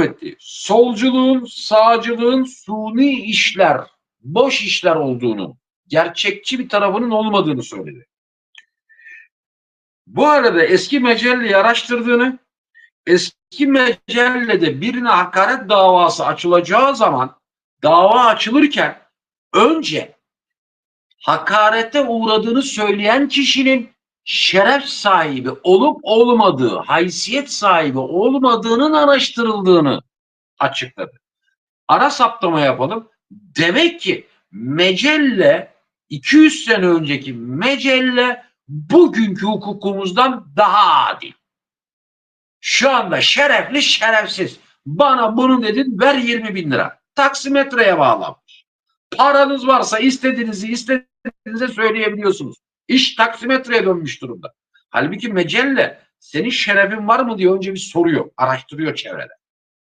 etti. Solculuğun, sağcılığın suni işler, boş işler olduğunu, gerçekçi bir tarafının olmadığını söyledi. Bu arada eski Mecelle'yi araştırdığını, eski Mecelle'de birine hakaret davası açılacağı zaman dava açılırken önce hakarete uğradığını söyleyen kişinin şeref sahibi olup olmadığı, haysiyet sahibi olmadığının araştırıldığını açıkladı. Ara saptama yapalım. Demek ki mecelle 200 sene önceki mecelle bugünkü hukukumuzdan daha adil. Şu anda şerefli şerefsiz. Bana bunu dedin ver 20 bin lira. Taksimetreye bağlanmış. Paranız varsa istediğinizi istediğinize söyleyebiliyorsunuz. İş taksimetreye dönmüş durumda. Halbuki mecelle senin şerefin var mı diye önce bir soruyor, araştırıyor çevrede.